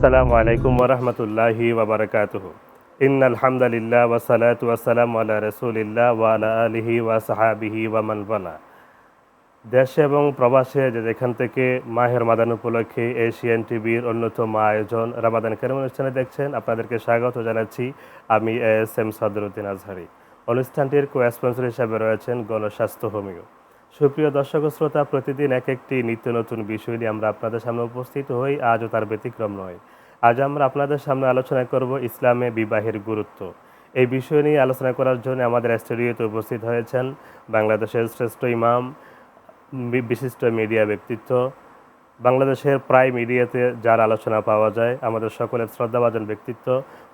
আসসালামু আলাইকুম ওরহমতুল্লাহি ওবরকাতুহ ইন আলহামদুলিল্লাহ ওসালাত ওয়াসালাম আলা রসুলিল্লাহ ওয়ালা আলিহি ওয়া সাহাবিহি ওয়ামান ওয়ালা। দেশে এবং প্রবাসে যে যেখান থেকে মাহের মাদান উপলক্ষে এশিয়ান টিভির অন্যতম আয়োজন রামাদান কেরম অনুষ্ঠানে দেখছেন, আপনাদেরকে স্বাগত জানাচ্ছি আমি এস এম সদরুদ্দিন আজহারি। অনুষ্ঠানটির কো স্পন্সর হিসাবে রয়েছেন গণস্বাস্থ্য হোমিও। সুপ্রিয় দর্শক শ্রোতা, প্রতিদিন এক একটি নিত্য নতুন বিষয় নিয়ে আমরা আপনাদের সামনে উপস্থিত হই। আজও তার ব্যতিক্রম নয়। আজ আমরা আপনাদের সামনে আলোচনা করব ইসলামে বিবাহের গুরুত্ব। এই বিষয় নিয়ে আলোচনা করার জন্য আমাদের স্টুডিওতে উপস্থিত হয়েছেন বাংলাদেশের শ্রেষ্ঠ ইমাম বিশিষ্ট মিডিয়া ব্যক্তিত্ব, বাংলাদেশের প্রায় মিডিয়াতে যার আলোচনা পাওয়া যায়, আমাদের সকলের শ্রদ্ধাভাজন ব্যক্তিত্ব,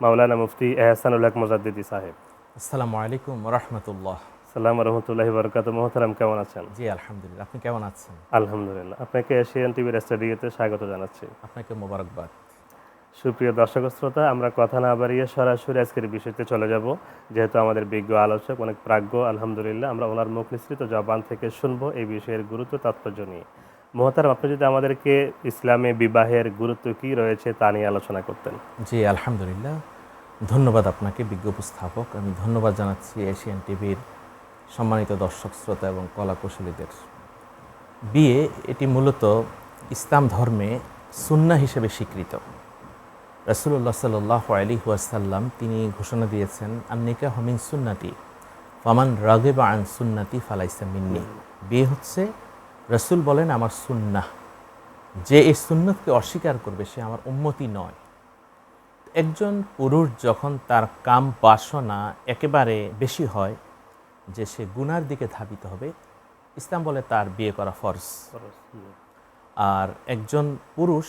মাওলানা মুফতি এহসানুল হক মোজাদ্দিদি সাহেব। আসসালামু আলাইকুম রহমতুল্লাহ। সালাম রহমতুল্লাহি বরকাত মোহতারাম কেমন আছেন? জি আলহামদুলিল্লাহ। আপনি কেমন আছেন? আলহামদুলিল্লাহ। আপনাকে এশিয়ান টিভির স্টুডিওতে স্বাগত জানাচ্ছি। আপনাকে মোবারকবাদ। সুপ্রিয় দর্শক শ্রোতা আমরা কথা না বাড়িয়ে সরাসরি আজকের বিষয়তে চলে যাব। যেহেতু আমাদের বিজ্ঞ আলোচক অনেক প্রাজ্ঞ আলহামদুলিল্লাহ আমরা ওনার মুখ নিঃসৃত জবান থেকে শুনব এই বিষয়ের গুরুত্ব তাৎপর্য নিয়ে। মহতারাম আপনি যদি আমাদেরকে ইসলামে বিবাহের গুরুত্ব কি রয়েছে তা নিয়ে আলোচনা করতেন। জি আলহামদুলিল্লাহ। ধন্যবাদ আপনাকে বিজ্ঞ উপস্থাপক। আমি ধন্যবাদ জানাচ্ছি এশিয়ান টিভির সম্মানিত দর্শক, শ্রোতা এবং কলা কুশলীদের বিয়ে এটি মূলত ইসলাম ধর্মে সুন্না হিসেবে স্বীকৃত। রাসুল্লাহ সাল্লাহ আলী ওয়াসাল্লাম তিনি ঘোষণা দিয়েছেন আন্নিকা হমিন সুন্নাতি, ফামান রাগে বা আন সুন্নাতি ফালাইসা মিন্নি। বিয়ে হচ্ছে, রসুল বলেন, আমার সুন্নাহ যে এই সুন্নতকে অস্বীকার করবে, সে আমার উন্মতি নয়। একজন পুরুষ যখন তার কাম বাসনা একেবারে বেশি হয় যে সে গুনার দিকে ধাবিত হবে ইসলাম বলে তার বিয়ে করা ফরজ। আর একজন পুরুষ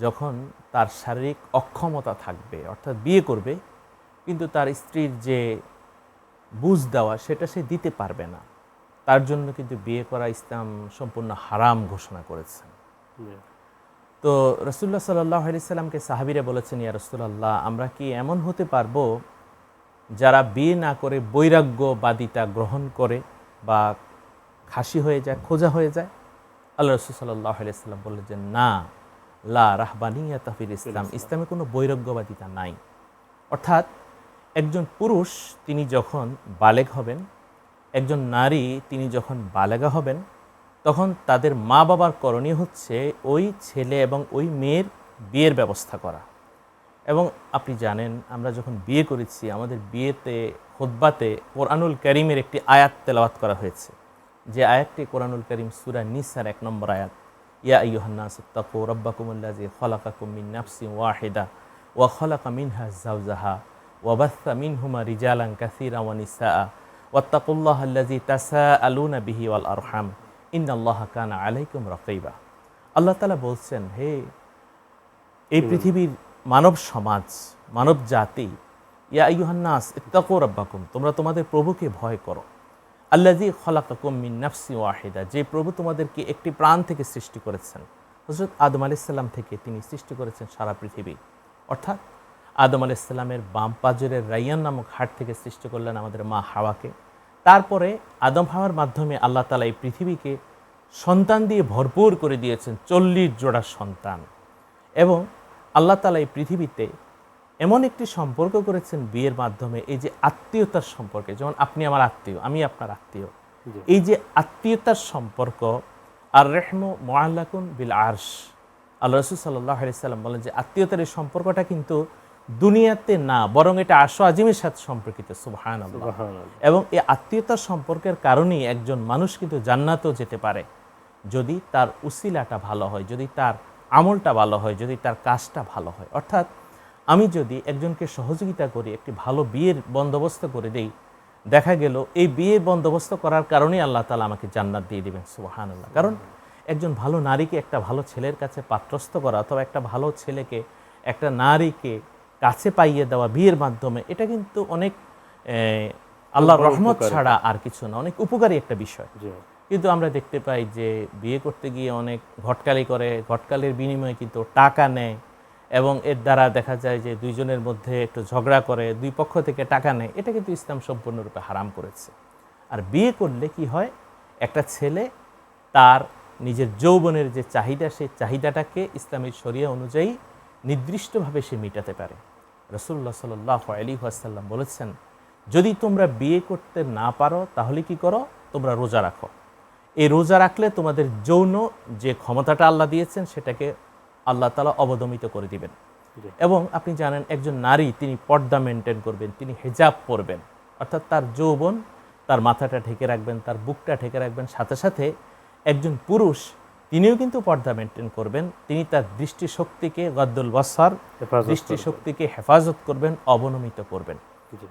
যখন তার শারীরিক অক্ষমতা থাকবে অর্থাৎ বিয়ে করবে কিন্তু তার স্ত্রীর যে বুঝ দেওয়া সেটা সে দিতে পারবে না। তার জন্য কিন্তু বিয়ে করা ইসলাম সম্পূর্ণ হারাম ঘোষণা করেছেন তো রসুল্লাহ সাল্লাহ আলি সাল্লামকে সাহাবিরা বলেছেন ইয়া রসুল্লাহ আমরা কি এমন হতে পারব যারা বিয়ে না করে বৈরাগ্যবাদিতা গ্রহণ করে বা খাসি হয়ে যায় খোঁজা হয়ে যায় আল্লাহ রসুল সাল্লাহ আলি সাল্লাম বললেন যে না লা রাহবানিয়া তাফির ইসলাম ইসলামে। কোনো বৈরাগ্যবাদিতা নাই। অর্থাৎ একজন পুরুষ তিনি যখন বালেগ হবেন একজন নারী তিনি যখন বালেগা হবেন তখন তাদের মা বাবার করণীয় হচ্ছে ওই ছেলে এবং ওই মেয়ের বিয়ের ব্যবস্থা করা। এবং আপনি জানেন আমরা যখন বিয়ে করেছি আমাদের বিয়েতে খোদ্বাতে কোরআনুল করিমের একটি আয়াত তেলাওয়াত করা হয়েছে। যে আয়াতটি কোরআনুল করিম সুরা নিসার এক নম্বর আয়াত। ইয়া আইয়ুহান্না সত্তাকু রব্বাকুমুল্লাজি খলাকাকুম কুমিন নাফসি ওয়াহেদা ওয়া খলাকা মিনহা জাওজাহা ওয়া বাথা মিনহুমা রিজালান কাসীরা ওয়া নিসাআ ওয়াত্তাকুল্লাহ আল্লাজি তাসাআলুনা বিহি ওয়াল আরহাম। ইন্নাল্লাহ কানা আলাইকুম রাকিবা। আল্লাহ তাআলা বলছেন হে এই পৃথিবীর মানব সমাজ, মানব জাতি, ইয়া ইউহান্নাস ইত্তাকু রব্বাকুম, তোমরা তোমাদের প্রভুকে ভয় করো। আল্লাজি খলাকাকুম মিন নাফসি ওয়াহিদা, যে প্রভু তোমাদেরকে একটি প্রাণ থেকে সৃষ্টি করেছেন। হজরত আদম আলাইসাল্লাম থেকে তিনি সৃষ্টি করেছেন সারা পৃথিবী। অর্থাৎ আদম আলাইসাল্লামের বাম পাজরের রাইয়ান নামক হাট থেকে সৃষ্টি করলেন আমাদের মা হাওয়াকে। তারপরে আদম হাওয়ার মাধ্যমে আল্লাহ তালা এই পৃথিবীকে সন্তান দিয়ে ভরপুর করে দিয়েছেন চল্লিশ জোড়া সন্তান। এবং আল্লাহ তালা এই পৃথিবীতে এমন একটি সম্পর্ক করেছেন বিয়ের মাধ্যমে এই যে আত্মীয়তার সম্পর্কে যেমন আপনি আমার আত্মীয় আমি আপনার আত্মীয়। এই যে আত্মীয়তার সম্পর্ক আর রেহমু মোয়াল্লাকুন বিল আরশ। আল্লাহ রসুল সাল্লাহ সাল্লাম বলেন যে আত্মীয়তার এই সম্পর্কটা কিন্তু দুনিয়াতে না বরং এটা আশো আজিমের সাথে সম্পর্কিত সুবহান এবং এই আত্মীয়তার সম্পর্কের কারণেই একজন মানুষ কিন্তু জান্নাতেও যেতে পারে যদি তার উসিলাটা ভালো হয় যদি তার আমলটা ভালো হয় যদি তার কাজটা ভালো হয়। অর্থাৎ আমি যদি একজনকে সহযোগিতা করি একটি ভালো বিয়ের বন্দোবস্ত করে দেই দেখা গেল এই বিয়ে বন্দোবস্ত করার কারণেই আল্লাহ তালা আমাকে জান্নাত দিয়ে দেবেন সুবাহান আল্লাহ কারণ একজন ভালো নারীকে একটা ভালো ছেলের কাছে পাত্রস্থ করা অথবা একটা ভালো ছেলেকে একটা নারীকে কাছে পাইয়ে দেওয়া বিয়ের মাধ্যমে এটা কিন্তু অনেক আল্লাহ রহমত ছাড়া আর কিছু না। অনেক উপকারী একটা বিষয়। কিন্তু আমরা দেখতে পাই যে বিয়ে করতে গিয়ে অনেক ঘটকালি করে, ঘটকালির বিনিময়ে কিন্তু টাকা নেয় এবং এর দ্বারা দেখা যায় যে দুইজনের মধ্যে একটু ঝগড়া করে, দুই পক্ষ থেকে টাকা নেয়। এটা কিন্তু ইসলাম সম্পূর্ণরূপে হারাম করেছে। আর বিয়ে করলে কি হয়? একটা ছেলে তার নিজের যৌবনের যে চাহিদা, সেই চাহিদাটাকে ইসলামের শরিয়া অনুযায়ী নির্দিষ্টভাবে সে মেটাতে পারে। রসুল্লাহ সাল্লাহ আলী আসাল্লাম বলেছেন, যদি তোমরা বিয়ে করতে না পারো, তাহলে কি করো? তোমরা রোজা রাখো। এই রোজা রাখলে তোমাদের যৌন যে ক্ষমতাটা আল্লাহ দিয়েছেন সেটাকে আল্লাহ তালা অবদমিত করে দিবেন। এবং আপনি জানেন একজন নারী তিনি পর্দা মেনটেন করবেন তিনি হেজাব পরবেন। অর্থাৎ তার যৌবন তার মাথাটা ঢেকে রাখবেন তার বুকটা ঢেকে রাখবেন। সাথে সাথে একজন পুরুষ তিনিও কিন্তু পর্দা মেনটেন করবেন। তিনি তার দৃষ্টিশক্তিকে গদ্দুল বসার দৃষ্টিশক্তিকে হেফাজত করবেন অবনমিত করবেন।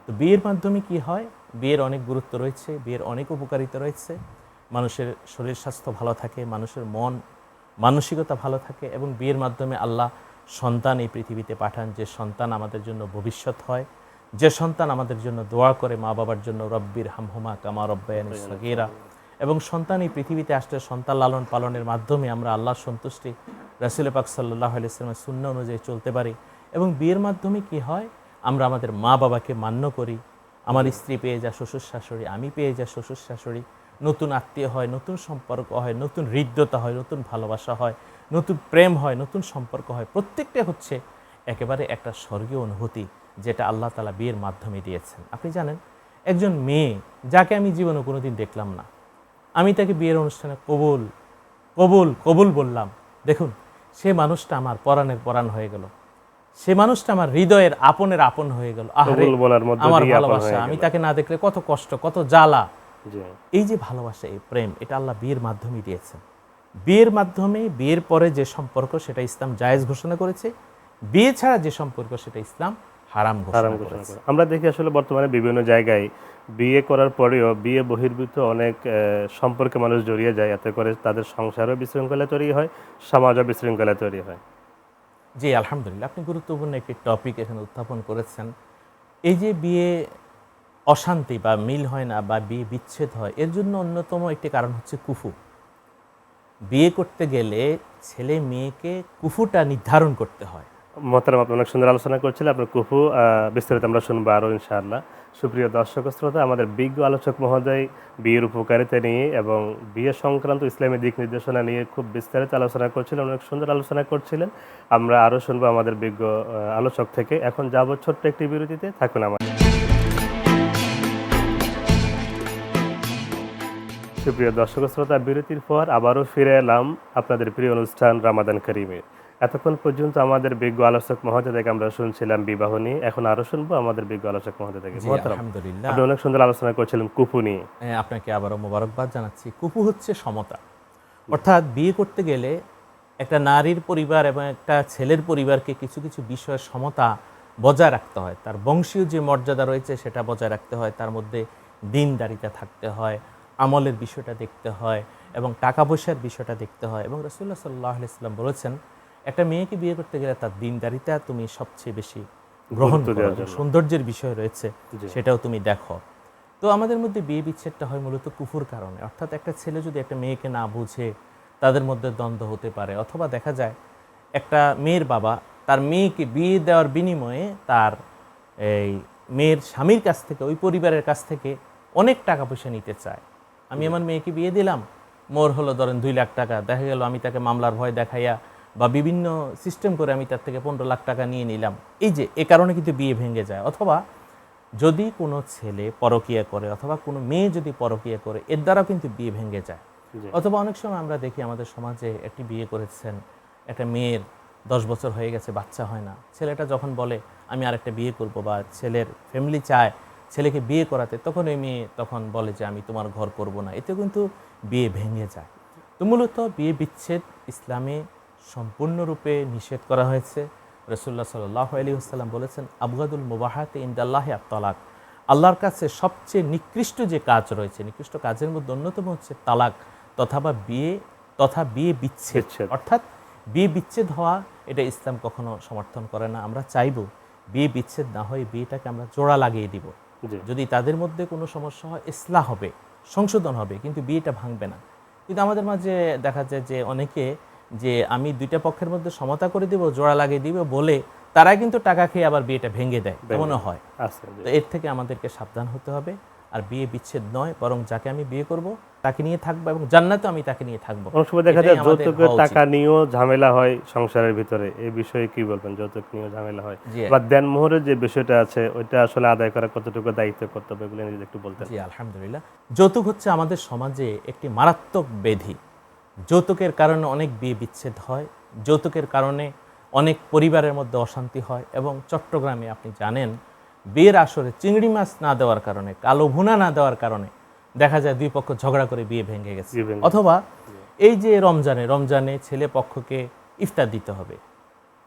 তো বিয়ের মাধ্যমে কি হয়? বিয়ের অনেক গুরুত্ব রয়েছে বিয়ের অনেক উপকারিতা রয়েছে। মানুষের শরীর স্বাস্থ্য ভালো থাকে, মানুষের মন, মানসিকতা ভালো থাকে এবং বিয়ের মাধ্যমে আল্লাহ সন্তান এই পৃথিবীতে পাঠান। যে সন্তান আমাদের জন্য ভবিষ্যৎ হয়, যে সন্তান আমাদের জন্য দোয়া করে মা বাবার জন্য, রব্বির হামহুমা কামা রব্বায়ানি সগীরা। এবং সন্তান এই পৃথিবীতে আসলে সন্তান লালন পালনের মাধ্যমে আমরা আল্লাহর সন্তুষ্টি, রাসুল পাক সাল্লাহ আলাইসলামের শূন্য অনুযায়ী চলতে পারি। এবং বিয়ের মাধ্যমে কি হয়? আমরা আমাদের মা বাবাকে মান্য করি। আমার স্ত্রী পেয়ে যা শ্বশুর শাশুড়ি, আমি পেয়ে যা শ্বশুর শাশুড়ি। নতুন আত্মীয় হয় নতুন সম্পর্ক হয় নতুন হৃদ্যতা হয় নতুন ভালোবাসা হয় নতুন প্রেম হয় নতুন সম্পর্ক হয়। প্রত্যেকটা হচ্ছে একেবারে একটা স্বর্গীয় অনুভূতি যেটা আল্লাহ তালা বিয়ের মাধ্যমে দিয়েছেন। আপনি জানেন একজন মেয়ে যাকে আমি জীবনে কোনোদিন দেখলাম না আমি তাকে বিয়ের অনুষ্ঠানে কবুল কবুল কবুল বললাম। দেখুন সে মানুষটা আমার পরাণের পরাণ হয়ে গেল। সে মানুষটা আমার হৃদয়ের আপনের আপন হয়ে গেল। আমার ভালোবাসা আমি তাকে না দেখলে কত কষ্ট কত জ্বালা। এই যে ভালোবাসা এই প্রেম এটা আল্লাহ বিয়ের মাধ্যমে দিয়েছেন। বিয়ের মাধ্যমে বিয়ের পরে যে সম্পর্ক সেটা ইসলাম জায়েজ ঘোষণা করেছে। বিয়ে ছাড়া যে সম্পর্ক সেটা ইসলাম হারাম আরাম ঘোষণা করে। আমরা দেখি আসলে বর্তমানে বিভিন্ন জায়গায় বিয়ে করার পরেও বিয়ে বহির্ভূত অনেক সম্পর্কে মানুষ জড়িয়ে যায়। এতে করে তাদের সংসারও বিশৃঙ্খলা তৈরি হয় সমাজও বিশৃঙ্খলা তৈরি হয়। জি আলহামদুলিল্লাহ। আপনি গুরুত্বপূর্ণ একটি টপিক এখানে উত্থাপন করেছেন। এই যে বিয়ে অশান্তি বা মিল হয় না বা বিয়ে বিচ্ছেদ হয়, এর জন্য অন্যতম একটি কারণ হচ্ছে কুফু। বিয়ে করতে গেলে ছেলে মেয়েকে কুফুটা নির্ধারণ করতে হয়। মহতারাম, আপনি অনেক সুন্দর আলোচনা করছিলেন আপনার কুফু বিস্তারিত আমরা শুনব আরও ইনশাআল্লাহ। সুপ্রিয় দর্শক শ্রোতা, আমাদের বিজ্ঞ আলোচক মহোদয় বিয়ের উপকারিতা নিয়ে এবং বিয়ে সংক্রান্ত ইসলামী দিক নির্দেশনা নিয়ে খুব বিস্তারিত আলোচনা করছিলেন, অনেক সুন্দর আলোচনা করছিলেন। আমরা আরও শুনব আমাদের বিজ্ঞ আলোচক থেকে। এখন যাব ছোট্ট একটি বিরতিতে থাকুন আমার সুপ্রিয় দর্শক শ্রোতা বিরতির পর আবারও ফিরে এলাম আপনাদের প্রিয় অনুষ্ঠান রামাদান করিমে। এতক্ষণ পর্যন্ত আমাদের বিজ্ঞ আলোচক মহোদয় থেকে আমরা শুনছিলাম বিবাহ নিয়ে এখন আরও শুনব আমাদের বিজ্ঞ আলোচক মহোদয় থেকে আলহামদুলিল্লাহ। আপনি অনেক সুন্দর আলোচনা করছিলেন কুপু নিয়ে। আপনাকে আবারও মোবারকবাদ জানাচ্ছি। কুপু হচ্ছে সমতা। অর্থাৎ বিয়ে করতে গেলে একটা নারীর পরিবার এবং একটা ছেলের পরিবারকে কিছু কিছু বিষয়ের সমতা বজায় রাখতে হয়। তার বংশীয় যে মর্যাদা রয়েছে সেটা বজায় রাখতে হয়। তার মধ্যে দিনদারিতা থাকতে হয়। আমলের বিষয়টা দেখতে হয় এবং টাকা পয়সার বিষয়টা দেখতে হয়। এবং রসুল্লাহ সাল্লাহ ইসলাম বলেছেন একটা মেয়েকে বিয়ে করতে গেলে তার দিনদারিতা তুমি সবচেয়ে বেশি গ্রহণ করো। সৌন্দর্যের বিষয় রয়েছে সেটাও তুমি দেখো। তো আমাদের মধ্যে বিয়ে বিচ্ছেদটা হয় মূলত কুফুর কারণে। অর্থাৎ একটা ছেলে যদি একটা মেয়েকে না বুঝে তাদের মধ্যে দ্বন্দ্ব হতে পারে। অথবা দেখা যায় একটা মেয়ের বাবা তার মেয়েকে বিয়ে দেওয়ার বিনিময়ে তার এই মেয়ের স্বামীর কাছ থেকে ওই পরিবারের কাছ থেকে অনেক টাকা পয়সা নিতে চায়। আমি আমার মেয়েকে বিয়ে দিলাম মোর হলো ধরেন দুই লাখ টাকা। দেখা গেল আমি তাকে মামলার ভয় দেখাইয়া বা বিভিন্ন সিস্টেম করে আমি তার থেকে পনেরো লাখ টাকা নিয়ে নিলাম। এই যে এ কারণে কিন্তু বিয়ে ভেঙে যায়। অথবা যদি কোনো ছেলে পরকিয়া করে অথবা কোনো মেয়ে যদি পরকিয়া করে এর দ্বারাও কিন্তু বিয়ে ভেঙে যায়। অথবা অনেক সময় আমরা দেখি আমাদের সমাজে একটি বিয়ে করেছেন একটা মেয়ের দশ বছর হয়ে গেছে বাচ্চা হয় না। ছেলেটা যখন বলে আমি আরেকটা বিয়ে করব বা ছেলের ফ্যামিলি চায় ছেলেকে বিয়ে করাতে তখন ওই মেয়ে তখন বলে যে আমি তোমার ঘর করব না। এতে কিন্তু বিয়ে ভেঙে যায়। তো মূলত বিয়ে বিচ্ছেদ ইসলামে সম্পূর্ণরূপে নিষেধ করা হয়েছে। রসুল্লাহ সাল্লাহ আলী আসসালাম বলেছেন আবগাদুল মুবাহাতে ইন্দাল্লাহ তালাক আল্লাহর কাছে সবচেয়ে নিকৃষ্ট যে কাজ রয়েছে নিকৃষ্ট কাজের মধ্যে অন্যতম হচ্ছে তালাক তথা বা বিয়ে তথা বিয়ে বিচ্ছেদ। অর্থাৎ বিয়ে বিচ্ছেদ হওয়া এটা ইসলাম কখনো সমর্থন করে না। আমরা চাইব বিয়ে বিচ্ছেদ না হয়ে বিয়েটাকে আমরা জোড়া লাগিয়ে দিব। যদি তাদের মধ্যে কোনো সমস্যা হয় ইসলাহ হবে সংশোধন হবে কিন্তু বিয়েটা ভাঙবে না। কিন্তু আমাদের মাঝে দেখা যায় যে অনেকে যে আমি দুইটা পক্ষের মধ্যে সমতা করে দিব জোড়া লাগিয়ে দিব বলে তারা কিন্তু টাকা খেয়ে আবার বিয়েটা ভেঙে দেয়। এমনও হয়। আছে তো এর থেকে আমাদেরকে সাবধান হতে হবে। আর বিয়ে বিচ্ছেদ নয় বরং যাকে আমি বিয়ে করব তাকে নিয়ে থাকব এবং জান্নাতে আমি তাকে নিয়ে থাকব। অনেক সময় দেখা যায় যৌতুকের টাকা নিয়েও ঝামেলা হয় সংসারের ভিতরে। এই বিষয়ে কি বলবেন? যৌতুক নিয়েও ঝামেলা হয়। বা দেন মোহরের যে বিষয়টা আছে ওইটা আসলে আদায় করা কতটুকু দায়িত্ব কর্তব্য এগুলো নিয়ে যদি একটু বলতেন। জি আলহামদুলিল্লাহ। যৌতুক হচ্ছে আমাদের সমাজে একটি মারাত্মক ব্যাধি যৌতুকের কারণে অনেক বিয়ে বিচ্ছেদ হয় যৌতুকের কারণে অনেক পরিবারের মধ্যে অশান্তি হয় এবং চট্টগ্রামে আপনি জানেন বিয়ের আসরে চিংড়ি মাছ না দেওয়ার কারণে কালো ভুনা না দেওয়ার কারণে দেখা যায় দুই পক্ষ ঝগড়া করে বিয়ে ভেঙে গেছে। অথবা এই যে রমজানে রমজানে ছেলে পক্ষকে ইফতার দিতে হবে।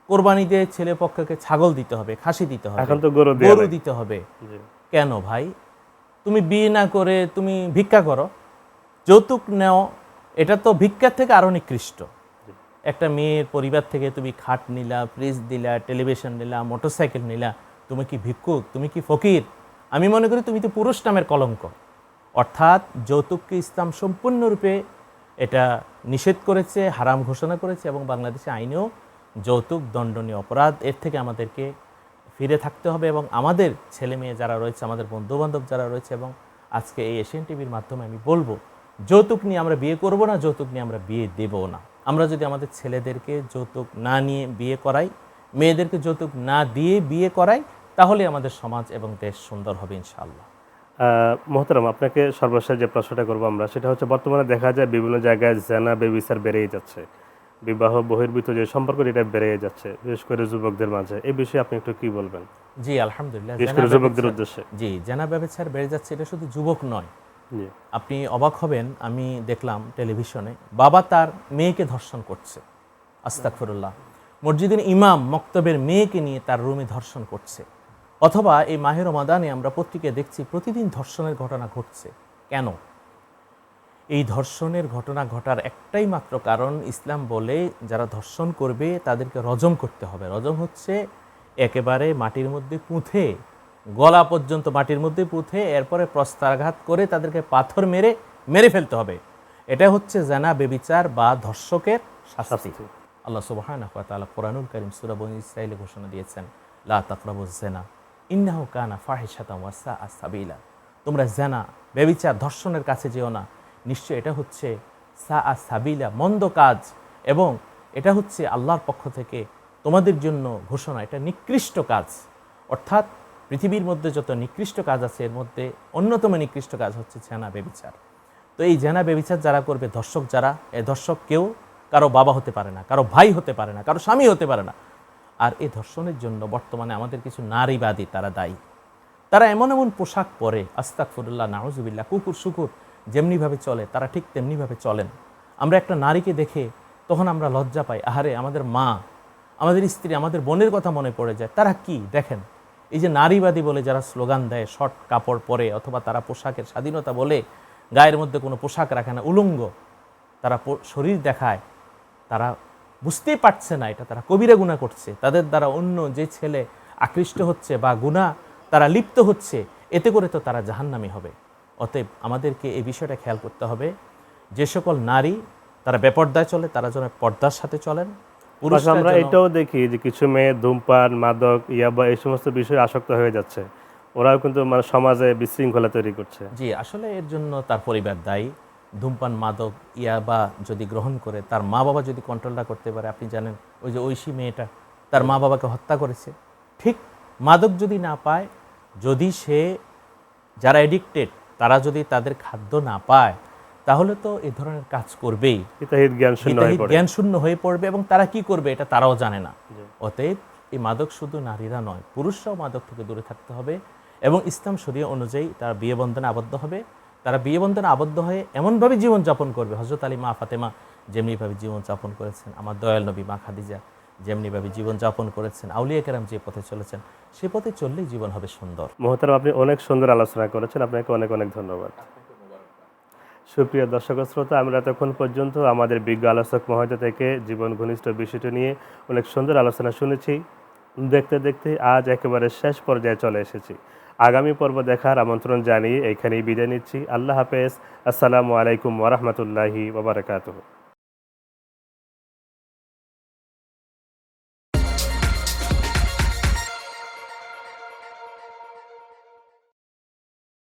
কোরবানি দিয়ে ছেলে পক্ষকে ছাগল দিতে হবে খাসি দিতে হবে এখন তো গরু দিতে হবে। কেন ভাই? তুমি বিয়ে না করে তুমি ভিক্ষা করো। যৌতুক নেও এটা তো ভিক্ষার থেকে আরও নিকৃষ্ট। একটা মেয়ের পরিবার থেকে তুমি খাট নিলা ফ্রিজ দিলা টেলিভিশন নিলা মোটরসাইকেল নিলা তুমি কি ভিক্ষুক? তুমি কি ফকির? আমি মনে করি তুমি তো পুরুষ নামের কলঙ্ক। অর্থাৎ যৌতুককে ইসলাম সম্পূর্ণরূপে এটা নিষেধ করেছে, হারাম ঘোষণা করেছে এবং বাংলাদেশে আইনেও যৌতুক দণ্ডনীয় অপরাধ এর থেকে আমাদেরকে ফিরে থাকতে হবে এবং আমাদের ছেলে মেয়ে যারা রয়েছে, আমাদের বন্ধুবান্ধব যারা রয়েছে এবং আজকে এই এশিয়ান টিভির মাধ্যমে আমি বলব, যৌতুক নিয়ে আমরা বিয়ে করব না, যৌতুক নিয়ে আমরা বিয়ে দেব না। আমরা যদি আমাদের ছেলেদেরকে যৌতুক না নিয়ে বিয়ে করাই, মেয়েদেরকে যৌতুক না দিয়ে বিয়ে করাই তাহলে আমাদের সমাজ এবং দেশ সুন্দর হবে ইনশাআল্লাহ। মোহতারাম আপনাকে সর্বশেষ যে প্রশ্নটা করব আমরা সেটা হচ্ছে বর্তমানে দেখা যায় বিভিন্ন জায়গায় জেনা বেবিচার বেড়েই যাচ্ছে। বিবাহ বহির্ভূত যে সম্পর্ক এটা বেড়ে যাচ্ছে বিশেষ করে যুবকদের মাঝে। এই বিষয়ে আপনি একটু কি বলবেন? জি আলহামদুলিল্লাহ। বিশেষ করে যুবকদের উদ্দেশ্যে। জি জেনা ব্যবচার বেড়ে যাচ্ছে এটা শুধু যুবক নয়। আপনি অবাক হবেন আমি দেখলাম টেলিভিশনে বাবা তার মেয়েকে ধর্ষণ করছে। আস্তাকফিরুল্লাহ মসজিদের ইমাম মক্তবের মেয়েকে নিয়ে তার রুমে ধর্ষণ করছে। অথবা এই মাহের রমাদানে আমরা প্রত্যেকে দেখছি প্রতিদিন ধর্ষণের ঘটনা ঘটছে। কেন? এই ধর্ষণের ঘটনা ঘটার একটাই মাত্র কারণ ইসলাম বলে যারা ধর্ষণ করবে তাদেরকে রজম করতে হবে। রজম হচ্ছে একেবারে মাটির মধ্যে পুঁথে গলা পর্যন্ত মাটির মধ্যে পুঁথে এরপরে প্রস্তারঘাত করে তাদেরকে পাথর মেরে মেরে ফেলতে হবে। এটা হচ্ছে জানা বেবিচার বা ধর্ষকের শাস্তি। আল্লাহ তাআলা কোরআনুল কারীম সূরা বনী ঘোষণা দিয়েছেন লা তাকরাবুজ জিনা। ইন্নাহু কানা ফাহিশাতাম ওয়া সাআ সাবিলা। তোমরা জানা বেবিচার ধর্ষণের কাছে যেও না। নিশ্চয় এটা হচ্ছে সা সাআ সাবিলা, মন্দ কাজ। এবং এটা হচ্ছে আল্লাহর পক্ষ থেকে তোমাদের জন্য ঘোষণা, এটা নিকৃষ্ট কাজ। অর্থাৎ পৃথিবীর মধ্যে যত নিকৃষ্ট কাজ আছে, এর মধ্যে অন্যতম নিকৃষ্ট কাজ হচ্ছে জেনা বেবিচার তো এই জেনা বেবিচার যারা করবে দর্শক যারা এই দর্শক কেউ কারও বাবা হতে পারে না, কারও ভাই হতে পারে না, কারও স্বামী হতে পারে না। আর এই ধর্ষণের জন্য বর্তমানে আমাদের কিছু নারীবাদী তারা দায়ী। তারা এমন এমন পোশাক পরে আস্তাকফুরুল্লাহ নাউজুবিল্লাহ, কুকুর শুকুর যেমনিভাবে চলে, তারা ঠিক তেমনিভাবে চলেন। আমরা একটা নারীকে দেখে তখন আমরা লজ্জা পাই, আহারে আমাদের মা, আমাদের স্ত্রী, আমাদের বোনের কথা মনে পড়ে যায়, তারা কি? দেখেন। এই যে নারীবাদী বলে যারা স্লোগান দেয়, শর্ট কাপড় পরে অথবা তারা পোশাকের স্বাধীনতা বলে, গায়ের মধ্যে কোনো পোশাক রাখে না, উলঙ্গ, তারা শরীর দেখায়, তারা বুঝতেই পারছে না এটা তারা কবিরা গুণা করছে তাদের দ্বারা অন্য যে ছেলে আকৃষ্ট হচ্ছে বা গুণা তারা লিপ্ত হচ্ছে এতে করে তো তারা জাহান্নামি হবে। অতএব আমাদেরকে এই বিষয়টা খেয়াল করতে হবে যে সকল নারী তারা বেপর্দায় চলে তারা যেন পর্দার সাথে চলেন পাশাপাশি আমরা এটাও দেখি যে কিছু মেয়ে ধূমপান মাদক ইয়াবা এই সমস্ত বিষয়ে আসক্ত হয়ে যাচ্ছে। ওরাও কিন্তু মানে সমাজে বিশৃঙ্খলা তৈরি করছে। জি আসলে এর জন্য তার পরিবার দায়ী। ধূমপান মাদক ইয়াবা যদি গ্রহণ করে তার মা বাবা যদি কন্ট্রোলটা করতে পারে আপনি জানেন ওই যে ঐশী মেয়েটা তার মা বাবাকে হত্যা করেছে। ঠিক মাদক যদি না পায় যদি সে যারা এডিক্টেড তারা যদি তাদের খাদ্য না পায় তাহলে তো এই ধরনের কাজ করবেই। হিতাহিত জ্ঞান শূন্য হয়ে জ্ঞান শূন্য হয়ে পড়বে এবং তারা কি করবে এটা তারাও জানে না। অতএব এই মাদক শুধু নারীরা নয় পুরুষরাও মাদক থেকে দূরে থাকতে হবে এবং ইসলাম শরীয় অনুযায়ী তারা বিয়ে বন্ধনে আবদ্ধ হবে। তারা বিয়ে বন্ধনে আবদ্ধ হয়ে এমনভাবে জীবনযাপন করবে। হজরত আলী মা ফাতেমা যেমনিভাবে জীবনযাপন করেছেন, আমার দয়াল নবী মা খাদিজা যেমনিভাবে জীবনযাপন করেছেন আউলিয়া কেরাম যে পথে চলেছেন, সে পথে চললেই জীবন হবে সুন্দর। মোহতারাম, আপনি অনেক সুন্দর আলোচনা করেছেন, আপনাকে অনেক অনেক ধন্যবাদ। সুপ্রিয় দর্শক শ্রোতা, আমরা এতক্ষণ পর্যন্ত আমাদের বিজ্ঞ আলোচক মহোদয় থেকে জীবন ঘনিষ্ঠ বিষয়টি নিয়ে অনেক সুন্দর আলোচনা শুনেছি। দেখতে দেখতে আজ একেবারে শেষ পর্যায়ে চলে এসেছি। আগামী পর্ব দেখার আমন্ত্রণ জানিয়ে এখানেই বিদায় নিচ্ছি। আল্লাহ হাফেজ। আসসালামু আলাইকুম ওরহমতুল্লাহি ওবরাকাতুহ